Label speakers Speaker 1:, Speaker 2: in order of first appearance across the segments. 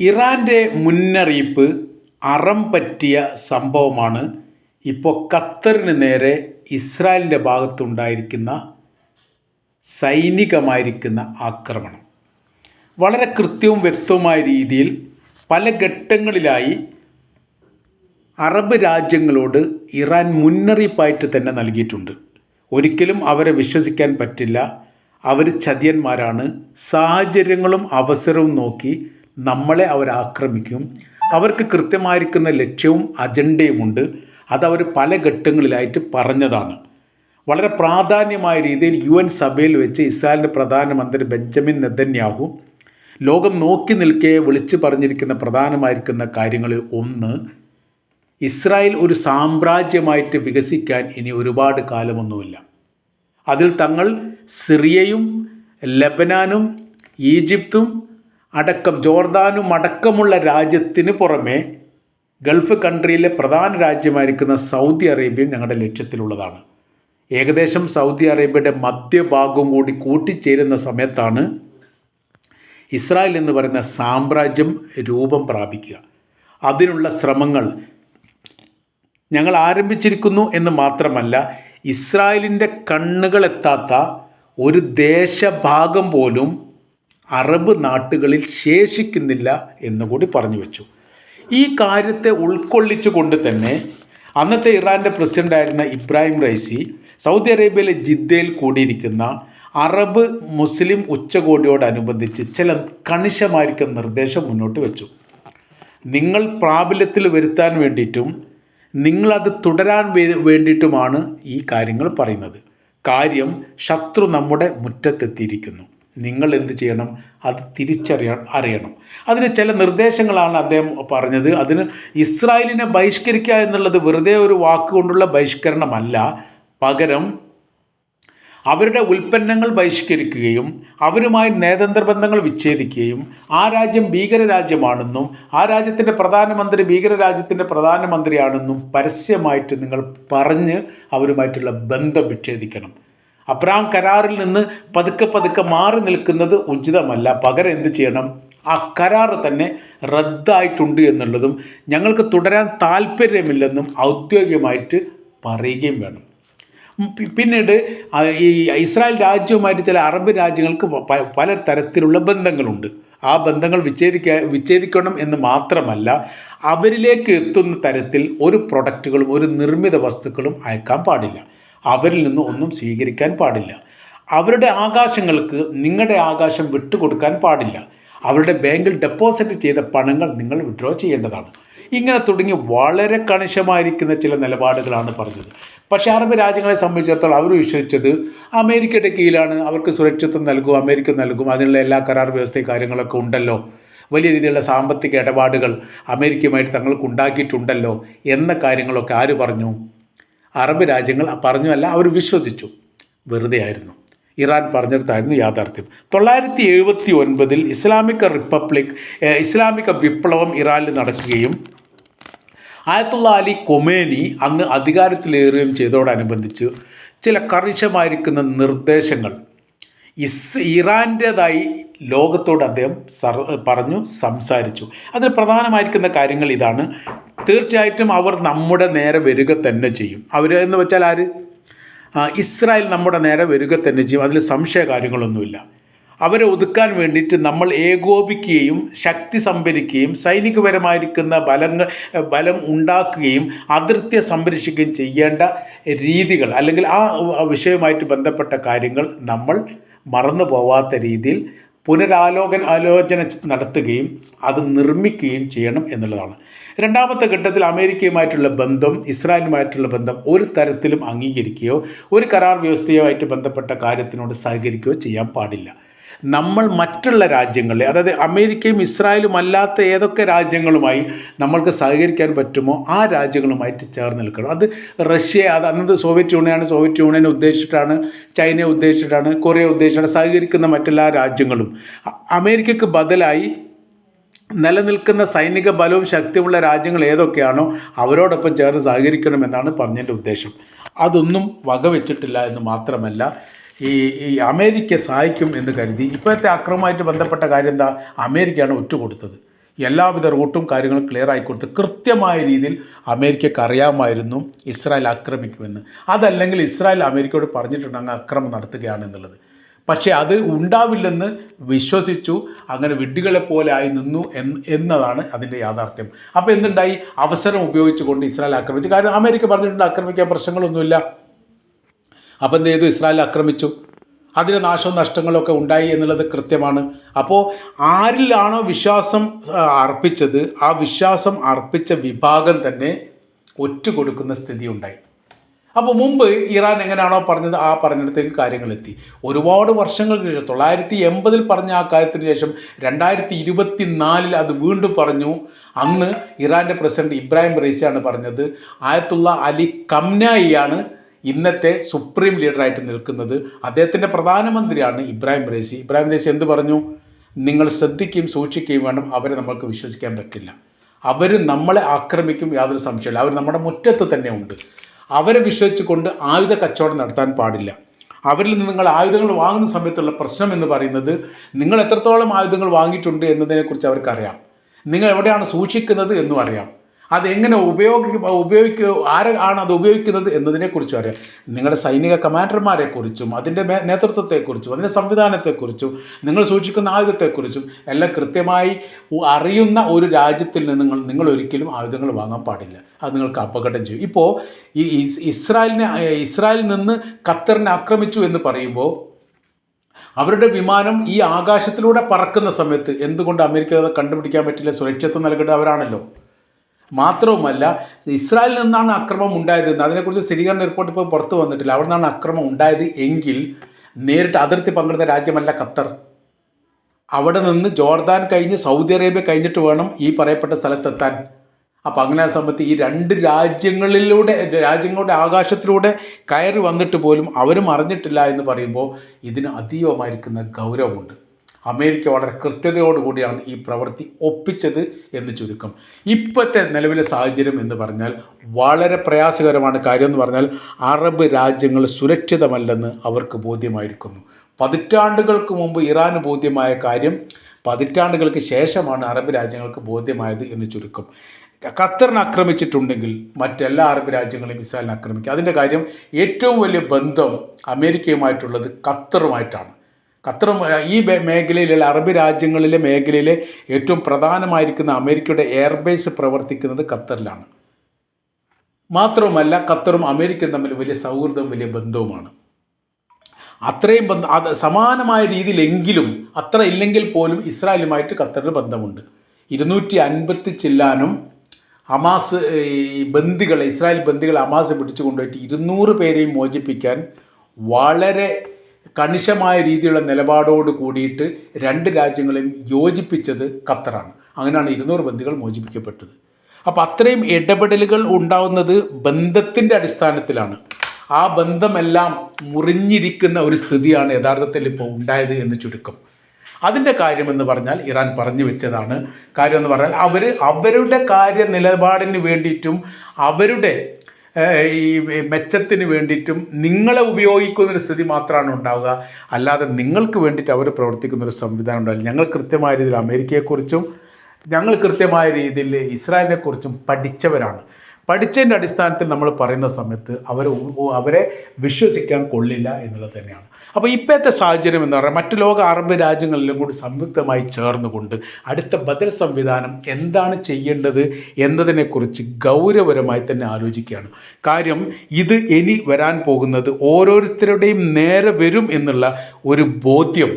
Speaker 1: ഇറാന്റെ മുന്നറിയിപ്പ് അറം പറ്റിയ സംഭവമാണ്. ഇപ്പോൾ ഖത്തറിന് നേരെ ഇസ്രായേലിന്റെ ഭാഗത്തുണ്ടായിരിക്കുന്ന സൈനികമായിരിക്കുന്ന ആക്രമണം. വളരെ കൃത്യവും വ്യക്തവുമായ രീതിയിൽ പല ഘട്ടങ്ങളിലായി അറബ് രാജ്യങ്ങളോട് ഇറാൻ മുന്നറിയിപ്പായിട്ട് തന്നെ നൽകിയിട്ടുണ്ട്. ഒരിക്കലും അവരെ വിശ്വസിക്കാൻ പറ്റില്ല. അവർ ചതിയന്മാരാണ്. സാഹചര്യങ്ങളും അവസരവും നോക്കി നമ്മളെ അവരാക്രമിക്കും അവർക്ക് കൃത്യമായിരിക്കുന്ന ലക്ഷ്യവും അജണ്ടയുമുണ്ട് അതവർ പല ഘട്ടങ്ങളിലായിട്ട് പറഞ്ഞതാണ്. വളരെ പ്രാധാന്യമായ രീതിയിൽ യു എൻ സഭയിൽ വെച്ച് ഇസ്രായേലിന്റെ പ്രധാനമന്ത്രി ബെഞ്ചമിൻ നെതന്യാഹു ലോകം നോക്കി നിൽക്കെ വിളിച്ചു പറഞ്ഞിരിക്കുന്ന പ്രധാനമായിരിക്കുന്ന കാര്യങ്ങളിൽ ഒന്ന് ഇസ്രായേൽ ഒരു സാമ്രാജ്യമായിട്ട് വികസിക്കാൻ ഇനി ഒരുപാട് കാലമൊന്നുമില്ല. അതിൽ തങ്ങൾ സിറിയയും ലബനാനും ഈജിപ്തും അടക്കം ജോർദാനും അടക്കമുള്ള രാജ്യത്തിന് പുറമെ ഗൾഫ് കൺട്രിയിലെ പ്രധാന രാജ്യമായിരിക്കുന്ന സൗദി അറേബ്യ ഞങ്ങളുടെ ലക്ഷ്യത്തിലുള്ളതാണ്. ഏകദേശം സൗദി അറേബ്യയുടെ മധ്യഭാഗം കൂടി കൂട്ടിച്ചേരുന്ന സമയത്താണ് ഇസ്രായേൽ എന്ന് പറയുന്ന സാമ്രാജ്യം രൂപം പ്രാപിക്കുക. അതിനുള്ള ശ്രമങ്ങൾ ഞങ്ങൾ ആരംഭിച്ചിരിക്കുന്നു എന്ന് മാത്രമല്ല ഇസ്രായേലിന്റെ കണ്ണുകളെത്താത്ത ഒരു ദേശഭാഗം പോലും അറബ് നാട്ടുകളിൽ ശേഷിക്കുന്നില്ല എന്നുകൂടി പറഞ്ഞു വെച്ചു. ഈ കാര്യത്തെ ഉൾക്കൊള്ളിച്ചുകൊണ്ട് തന്നെ അന്നത്തെ ഇറാന്റെ പ്രസിഡന്റായിരുന്ന ഇബ്രാഹിം റൈസി സൗദി അറേബ്യയിലെ ജിദ്ദയിൽ കൂടിയിരിക്കുന്ന അറബ് മുസ്ലിം ഉച്ചകോടിയോടനുബന്ധിച്ച് ചില കണിശമായിരിക്കും നിർദ്ദേശം മുന്നോട്ട് വെച്ചു. നിങ്ങൾ പ്രാബല്യത്തിൽ വരുത്താൻ വേണ്ടിയിട്ടും നിങ്ങളത് തുടരാൻ വേണ്ടിയിട്ടുമാണ് ഈ കാര്യങ്ങൾ പറയുന്നത്. കാര്യം ശത്രു നമ്മുടെ മുറ്റത്തെത്തിയിരിക്കുന്നു. നിങ്ങൾ എന്ത് ചെയ്യണം അത് തിരിച്ചറിയ അറിയണം. അതിന് ചില നിർദ്ദേശങ്ങളാണ് അദ്ദേഹം പറഞ്ഞത്. അതിന് ഇസ്രായേലിനെ ബഹിഷ്കരിക്കുക എന്നുള്ളത് വെറുതെ ഒരു വാക്കുകൊണ്ടുള്ള ബഹിഷ്കരണമല്ല. പകരം അവരുടെ ഉൽപ്പന്നങ്ങൾ ബഹിഷ്കരിക്കുകയും അവരുമായി നയതന്ത്ര ബന്ധങ്ങൾ വിച്ഛേദിക്കുകയും ആ രാജ്യം ഭീകര രാജ്യമാണെന്നും ആ രാജ്യത്തിന്റെ പ്രധാനമന്ത്രി ഭീകര രാജ്യത്തിന്റെ പ്രധാനമന്ത്രിയാണെന്നും പരസ്യമായിട്ട് നിങ്ങൾ പറഞ്ഞ് അവരുമായിട്ടുള്ള ബന്ധം വിച്ഛേദിക്കണം. അബ്രാം കരാറിൽ നിന്ന് പതുക്കെ പതുക്കെ മാറി നിൽക്കുന്നത് ഉചിതമല്ല. പകരം എന്ത് ചെയ്യണം? ആ കരാർ തന്നെ റദ്ദായിട്ടുണ്ട് എന്നുള്ളതും ഞങ്ങൾക്ക് തുടരാൻ താല്പര്യമില്ലെന്നും ഔദ്യോഗികമായിട്ട് പറയുകയും വേണം. പിന്നീട് ഈ ഇസ്രായേൽ രാജ്യവുമായിട്ട് ചില അറബ് രാജ്യങ്ങൾക്ക് പല തരത്തിലുള്ള ബന്ധങ്ങളുണ്ട്. ആ ബന്ധങ്ങൾ വിച്ഛേദിക്ക വിച്ഛേദിക്കണം എന്ന് മാത്രമല്ല അവരിലേക്ക് എത്തുന്ന തരത്തിൽ ഒരു പ്രൊഡക്റ്റുകളും ഒരു നിർമ്മിത വസ്തുക്കളും അയക്കാൻ പാടില്ല. അവരിൽ നിന്ന് ഒന്നും സ്വീകരിക്കാൻ പാടില്ല. അവരുടെ ആകാശങ്ങൾക്ക് നിങ്ങളുടെ ആകാശം വിട്ടുകൊടുക്കാൻ പാടില്ല. അവരുടെ ബാങ്കിൽ ഡെപ്പോസിറ്റ് ചെയ്ത പണങ്ങൾ നിങ്ങൾ വിഡ്രോ ചെയ്യേണ്ടതാണ്. ഇങ്ങനെ തുടങ്ങി വളരെ കണിശമായിരിക്കുന്ന ചില നിലപാടുകളാണ് പറഞ്ഞത്. പക്ഷേ അറബ് രാജ്യങ്ങളെ സംബന്ധിച്ചിടത്തോളം അവർ വിശ്വസിച്ചത് അമേരിക്കയുടെ കീഴിലാണ്. അവർക്ക് സുരക്ഷിത്വം നൽകും അമേരിക്ക നൽകും. അതിനുള്ള എല്ലാ കരാർ വ്യവസ്ഥയും കാര്യങ്ങളൊക്കെ ഉണ്ടല്ലോ. വലിയ രീതിയിലുള്ള സാമ്പത്തിക ഇടപാടുകൾ അമേരിക്കയുമായിട്ട് തങ്ങൾക്ക് ഉണ്ടാക്കിയിട്ടുണ്ടല്ലോ എന്ന കാര്യങ്ങളൊക്കെ ആര് പറഞ്ഞു? അറബ് രാജ്യങ്ങൾ പറഞ്ഞല്ല അവർ വിശ്വസിച്ചു. വെറുതെ ആയിരുന്നു ഇറാൻ പറഞ്ഞെടുത്തായിരുന്നു യാഥാർത്ഥ്യം. തൊള്ളായിരത്തി എഴുപത്തി ഒൻപതിൽ ഇസ്ലാമിക റിപ്പബ്ലിക് ഇസ്ലാമിക വിപ്ലവം ഇറാനിൽ നടക്കുകയും ആയത്തുള്ള അലി കൊമേനി അങ്ങ് അധികാരത്തിലേറുകയും ചെയ്തതോടനുബന്ധിച്ച് ചില കർശമായിരിക്കുന്ന നിർദ്ദേശങ്ങൾ ഇസ് ഇറാന്റേതായി ലോകത്തോട് അദ്ദേഹം സർ പറഞ്ഞു സംസാരിച്ചു. അതിൽ പ്രധാനമായിരിക്കുന്ന കാര്യങ്ങൾ ഇതാണ്. തീർച്ചയായിട്ടും അവർ നമ്മുടെ നേരെ വരിക തന്നെ ചെയ്യും. അവർ എന്ന് വെച്ചാൽ ആര്? ഇസ്രായേൽ നമ്മുടെ നേരെ വരിക തന്നെ ചെയ്യും. അതിൽ സംശയ കാര്യങ്ങളൊന്നുമില്ല. അവരെ ഒതുക്കാൻ വേണ്ടിയിട്ട് നമ്മൾ ഏകോപിക്കുകയും ശക്തി സംഭരിക്കുകയും സൈനികപരമായിരിക്കുന്ന ബലങ്ങൾ ബലം ഉണ്ടാക്കുകയും അതിർത്തിയെ സംരക്ഷിക്കുകയും ചെയ്യേണ്ട രീതികൾ അല്ലെങ്കിൽ ആ വിഷയവുമായിട്ട് ബന്ധപ്പെട്ട കാര്യങ്ങൾ നമ്മൾ മറന്നു പോവാത്ത രീതിയിൽ പുനരാലോകൻ ആലോചന നടത്തുകയും അത് നിർമ്മിക്കുകയും ചെയ്യണം എന്നുള്ളതാണ്. രണ്ടാമത്തെ ഘട്ടത്തിൽ അമേരിക്കയുമായിട്ടുള്ള ബന്ധം ഇസ്രായേലുമായിട്ടുള്ള ബന്ധം ഒരു തരത്തിലും അംഗീകരിക്കുകയോ ഒരു കരാർ വ്യവസ്ഥയുമായിട്ട് ബന്ധപ്പെട്ട കാര്യത്തിനോട് സഹകരിക്കുകയോ ചെയ്യാൻ പാടില്ല. നമ്മൾ മറ്റുള്ള രാജ്യങ്ങളെ അതായത് അമേരിക്കയും ഇസ്രായേലും അല്ലാത്ത ഏതൊക്കെ രാജ്യങ്ങളുമായി നമ്മൾക്ക് സഹകരിക്കാൻ പറ്റുമോ ആ രാജ്യങ്ങളുമായിട്ട് ചേർന്ന് നിൽക്കണം. അത് റഷ്യ അത് അന്നത് സോവിയറ്റ് യൂണിയനാണ് സോവിയറ്റ് യൂണിയനെ ഉദ്ദേശിച്ചിട്ടാണ് ചൈനയെ ഉദ്ദേശിച്ചിട്ടാണ് കൊറിയ ഉദ്ദേശിച്ചിട്ടാണ് സഹകരിക്കുന്ന മറ്റെല്ലാ രാജ്യങ്ങളും. അമേരിക്കയ്ക്ക് ബദലായി നിലനിൽക്കുന്ന സൈനിക ബലവും ശക്തിയുമുള്ള രാജ്യങ്ങൾ ഏതൊക്കെയാണോ അവരോടൊപ്പം ചേർന്ന് സഹകരിക്കണമെന്നാണ് പറഞ്ഞതിന്റെ ഉദ്ദേശം. അതൊന്നും വകവെച്ചിട്ടില്ല എന്ന് മാത്രമല്ല ഈ ഈ അമേരിക്ക സഹായിക്കും എന്ന് കരുതി ഇപ്പോഴത്തെ അക്രമമായിട്ട് ബന്ധപ്പെട്ട കാര്യം എന്താ? അമേരിക്കയാണ് ഒറ്റുകൊടുത്തത്. എല്ലാവിധ റൂട്ടും കാര്യങ്ങളും ക്ലിയർ ആയിക്കൊടുത്ത് കൃത്യമായ രീതിയിൽ അമേരിക്കക്ക് അറിയാമായിരുന്നു ഇസ്രായേൽ ആക്രമിക്കുമെന്ന്. അതല്ലെങ്കിൽ ഇസ്രായേൽ അമേരിക്കയോട് പറഞ്ഞിട്ടുണ്ട് അങ്ങ് അക്രമം നടത്തുകയാണെന്നുള്ളത് പക്ഷേ അത് ഉണ്ടാവില്ലെന്ന് വിശ്വസിച്ചു. അങ്ങനെ വിഡ്ഢികളെ പോലെ ആയി നിന്നു എന്ന് എന്നതാണ് അതിന്റെ യാഥാർത്ഥ്യം. അപ്പോൾ എന്തുണ്ടായി? അവസരം ഉപയോഗിച്ചുകൊണ്ട് ഇസ്രായേൽ ആക്രമിച്ചു. കാരണം അമേരിക്ക പറഞ്ഞിട്ടുണ്ട് ആക്രമിക്കാൻ പ്രശ്നങ്ങളൊന്നുമില്ല. അപ്പം എന്ത് ചെയ്തു? ഇസ്രായേൽ ആക്രമിച്ചു. അതിന് നാശവും നഷ്ടങ്ങളൊക്കെ ഉണ്ടായി എന്നുള്ളത് കൃത്യമാണ്. അപ്പോൾ ആരിലാണോ വിശ്വാസം അർപ്പിച്ചത് ആ വിശ്വാസം അർപ്പിച്ച വിഭാഗം തന്നെ ഒറ്റ കൊടുക്കുന്ന സ്ഥിതി ഉണ്ടായി. അപ്പോൾ മുമ്പ് ഇറാൻ എങ്ങനെയാണോ പറഞ്ഞത്? ആ പറഞ്ഞിടത്തേക്ക് കാര്യങ്ങളെത്തി ഒരുപാട് വർഷങ്ങൾക്ക് ശേഷം തൊള്ളായിരത്തി എൺപതിൽ പറഞ്ഞ ആ കാര്യത്തിന് ശേഷം രണ്ടായിരത്തി ഇരുപത്തി നാലിൽ അത് വീണ്ടും പറഞ്ഞു. അന്ന് ഇറാന്റെ പ്രസിഡന്റ് ഇബ്രാഹിം റൈസിയാണ് പറഞ്ഞത് ആയത്തുള്ള അലി കംനായിയാണ് ഇന്നത്തെ സുപ്രീം ലീഡറായിട്ട് നിൽക്കുന്നത് അദ്ദേഹത്തിന്റെ പ്രധാനമന്ത്രിയാണ് ഇബ്രാഹിം റേസി. ഇബ്രാഹിം റേസി എന്ത് പറഞ്ഞു? നിങ്ങൾ ശ്രദ്ധിക്കുകയും സൂക്ഷിക്കുകയും വേണം. അവരെ നമ്മൾക്ക് വിശ്വസിക്കാൻ പറ്റില്ല. അവർ നമ്മളെ ആക്രമിക്കും യാതൊരു സംശയമില്ല അവർ നമ്മുടെ മുറ്റത്ത് തന്നെ ഉണ്ട്. അവരെ വിശ്വസിച്ചുകൊണ്ട് ആയുധ കച്ചവടം നടത്താൻ പാടില്ല. അവരിൽ നിന്ന് നിങ്ങൾ ആയുധങ്ങൾ വാങ്ങുന്ന സമയത്തുള്ള പ്രശ്നം എന്ന് പറയുന്നത് നിങ്ങൾ എത്രത്തോളം ആയുധങ്ങൾ വാങ്ങിയിട്ടുണ്ട് എന്നതിനെക്കുറിച്ച് അവർക്കറിയാം. നിങ്ങൾ എവിടെയാണ് സൂക്ഷിക്കുന്നത് എന്നും അറിയാം. അതെങ്ങനെ ഉപയോഗി ഉപയോഗിക്കുക ആരാണ് അത് ഉപയോഗിക്കുന്നത് എന്നതിനെക്കുറിച്ചും അറിയാം. നിങ്ങളുടെ സൈനിക കമാൻഡർമാരെക്കുറിച്ചും അതിന്റെ നേതൃത്വത്തെക്കുറിച്ചും അതിന്റെ സംവിധാനത്തെക്കുറിച്ചും നിങ്ങൾ സൂക്ഷിക്കുന്ന ആയുധത്തെക്കുറിച്ചും എല്ലാം കൃത്യമായി അറിയുന്ന ഒരു രാജ്യത്തിൽ നിന്ന് നിങ്ങൾ നിങ്ങൾ ഒരിക്കലും ആയുധങ്ങൾ വാങ്ങാൻ പാടില്ല. അത് നിങ്ങൾക്ക് അപകടം ചെയ്യും. ഇപ്പോൾ ഈ ഇസ് ഇസ്രായേലിനെ ഇസ്രായേലിൽ നിന്ന് ഖത്തറിനെ ആക്രമിച്ചു എന്ന് പറയുമ്പോൾ അവരുടെ വിമാനം ഈ ആകാശത്തിലൂടെ പറക്കുന്ന സമയത്ത് എന്തുകൊണ്ട് അമേരിക്ക കണ്ടുപിടിക്കാൻ പറ്റില്ല? സുരക്ഷിതത്വം നൽകേണ്ടത് അവരാണല്ലോ മാത്രവുമല്ല ഇസ്രായേലിൽ നിന്നാണ് അക്രമം ഉണ്ടായത് എന്ന്. അതിനെക്കുറിച്ച് സ്ഥിരീകരണ റിപ്പോർട്ട് ഇപ്പോൾ പുറത്തു വന്നിട്ടില്ല. അവിടെ നിന്നാണ് അക്രമം ഉണ്ടായത് എങ്കിൽ നേരിട്ട് അതിർത്തി പങ്കിടുന്ന രാജ്യമല്ല ഖത്തർ. അവിടെ നിന്ന് ജോർദാൻ കഴിഞ്ഞ് സൗദി അറേബ്യ കഴിഞ്ഞിട്ട് വേണം ഈ പറയപ്പെട്ട സ്ഥലത്തെത്താൻ. അപ്പം അങ്ങനെ സംബന്ധിച്ച് ഈ രണ്ട് രാജ്യങ്ങളിലൂടെ രാജ്യങ്ങളുടെ ആകാശത്തിലൂടെ കയറി വന്നിട്ട് പോലും അവരും അറിഞ്ഞിട്ടില്ല എന്ന് പറയുമ്പോൾ ഇതിന് അതീവമായിരിക്കുന്ന ഗൗരവമുണ്ട്. അമേരിക്ക വളരെ കൃത്യതയോടുകൂടിയാണ് ഈ പ്രവൃത്തി ഒപ്പിച്ചത് എന്ന് ചുരുക്കം. ഇപ്പോഴത്തെ നിലവിലെ സാഹചര്യം എന്ന് പറഞ്ഞാൽ വളരെ പ്രയാസകരമാണ് കാര്യം എന്ന് പറഞ്ഞാൽ അറബ് രാജ്യങ്ങൾ സുരക്ഷിതമല്ലെന്ന് അവർക്ക് ബോധ്യമായിരിക്കുന്നു. പതിറ്റാണ്ടുകൾക്ക് മുമ്പ് ഇറാന് ബോധ്യമായ കാര്യം പതിറ്റാണ്ടുകൾക്ക് ശേഷമാണ് അറബ് രാജ്യങ്ങൾക്ക് ബോധ്യമായത് എന്ന് ചുരുക്കം. ഖത്തറിനെ ആക്രമിച്ചിട്ടുണ്ടെങ്കിൽ മറ്റെല്ലാ അറബ് രാജ്യങ്ങളെയും ഇസ്രായേലിനെ ആക്രമിക്കുക അതിന്റെ കാര്യം ഏറ്റവും വലിയ ബന്ധം അമേരിക്കയുമായിട്ടുള്ളത് ഖത്തറുമായിട്ടാണ്. ഖത്തർ ഈ മേഖലയിലുള്ള അറബ് രാജ്യങ്ങളിലെ മേഖലയിലെ ഏറ്റവും പ്രധാനമായിരിക്കുന്ന അമേരിക്കയുടെ എയർബേസ് പ്രവർത്തിക്കുന്നത് ഖത്തറിലാണ്. മാത്രവുമല്ല ഖത്തറും അമേരിക്കയും തമ്മിൽ വലിയ സൗഹൃദവും വലിയ ബന്ധവുമാണ്. അത്രയും ബന്ധം അത് സമാനമായ രീതിയിലെങ്കിലും അത്ര ഇല്ലെങ്കിൽ പോലും ഇസ്രായേലുമായിട്ട് ഖത്തറിന് ബന്ധമുണ്ട്. ഇരുന്നൂറ്റി അൻപത്തി ചില്ലാനും ഹമാസ് ഈ ബന്ദികളെ ഇസ്രായേൽ ബന്ദികളെ ഹമാസ് പിടിച്ചു കൊണ്ടുപോയിട്ട് ഇരുന്നൂറ് പേരെയും മോചിപ്പിക്കാൻ വളരെ കണിശമായ രീതിയിലുള്ള നിലപാടോട് കൂടിയിട്ട് രണ്ട് രാജ്യങ്ങളെയും യോജിപ്പിച്ചത് ഖത്തറാണ്. അങ്ങനെയാണ് ഇരുന്നൂറ് ബന്ദികൾ മോചിപ്പിക്കപ്പെട്ടത്. അപ്പോൾ അത്രയും ഇടപെടലുകൾ ഉണ്ടാവുന്നത് ബന്ധത്തിന്റെ അടിസ്ഥാനത്തിലാണ്. ആ ബന്ധമെല്ലാം മുറിഞ്ഞിരിക്കുന്ന ഒരു സ്ഥിതിയാണ് യഥാർത്ഥത്തിൽ ഇപ്പോൾ ഉണ്ടായത് എന്ന് ചുരുക്കം. അതിന്റെ കാര്യമെന്ന് പറഞ്ഞാൽ ഇറാൻ പറഞ്ഞു വെച്ചതാണ്. കാര്യമെന്ന് പറഞ്ഞാൽ അവർ അവരുടെ കാര്യ നിലപാടിന് വേണ്ടിയിട്ടും അവരുടെ ഈ മെച്ചത്തിന് വേണ്ടിയിട്ടും നിങ്ങളെ ഉപയോഗിക്കുന്ന ഒരു സ്ഥിതി മാത്രമാണ് ഉണ്ടാവുക. അല്ലാതെ നിങ്ങൾക്ക് വേണ്ടിയിട്ട് അവർ പ്രവർത്തിക്കുന്ന ഒരു സംവിധാനം ഉണ്ടാവില്ല. ഞങ്ങൾ കൃത്യമായ രീതിയിൽ അമേരിക്കയെക്കുറിച്ചും ഞങ്ങൾ കൃത്യമായ രീതിയിൽ ഇസ്രായേലിനെക്കുറിച്ചും പഠിച്ചവരാണ്. പഠിച്ചതിന്റെ അടിസ്ഥാനത്തിൽ നമ്മൾ പറയുന്ന സമയത്ത് അവർ അവരെ വിശ്വസിക്കാൻ കൊള്ളില്ല എന്നുള്ളത് തന്നെയാണ്. അപ്പോൾ ഇപ്പോഴത്തെ സാഹചര്യം എന്ന് പറഞ്ഞാൽ മറ്റ് ലോക അറബ് രാജ്യങ്ങളിലും കൂടി സംയുക്തമായി ചേർന്നുകൊണ്ട് അടുത്ത ബദൽ സംവിധാനം എന്താണ് ചെയ്യേണ്ടത് എന്നതിനെക്കുറിച്ച് ഗൗരവപരമായി തന്നെ ആലോചിക്കുകയാണ്. കാര്യം ഇത് ഇനി വരാൻ പോകുന്നത് ഓരോരുത്തരുടെയും നേരെ വരും എന്നുള്ള ഒരു ബോധ്യം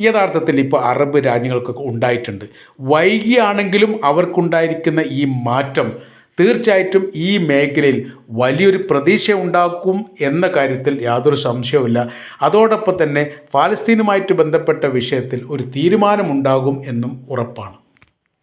Speaker 1: യഥാർത്ഥത്തിൽ ഇപ്പോൾ അറബ് രാജ്യങ്ങൾക്കൊക്കെ ഉണ്ടായിട്ടുണ്ട്. വൈകിയാണെങ്കിലും അവർക്കുണ്ടായിരിക്കുന്ന ഈ മാറ്റം തീർച്ചയായിട്ടും ഈ മേഖലയിൽ വലിയൊരു പ്രതീക്ഷ ഉണ്ടാക്കും എന്ന കാര്യത്തിൽ യാതൊരു സംശയവുമില്ല. അതോടൊപ്പം തന്നെ ഫലസ്തീനുമായിട്ട് ബന്ധപ്പെട്ട വിഷയത്തിൽ ഒരു തീരുമാനമുണ്ടാകും എന്നും ഉറപ്പാണ്.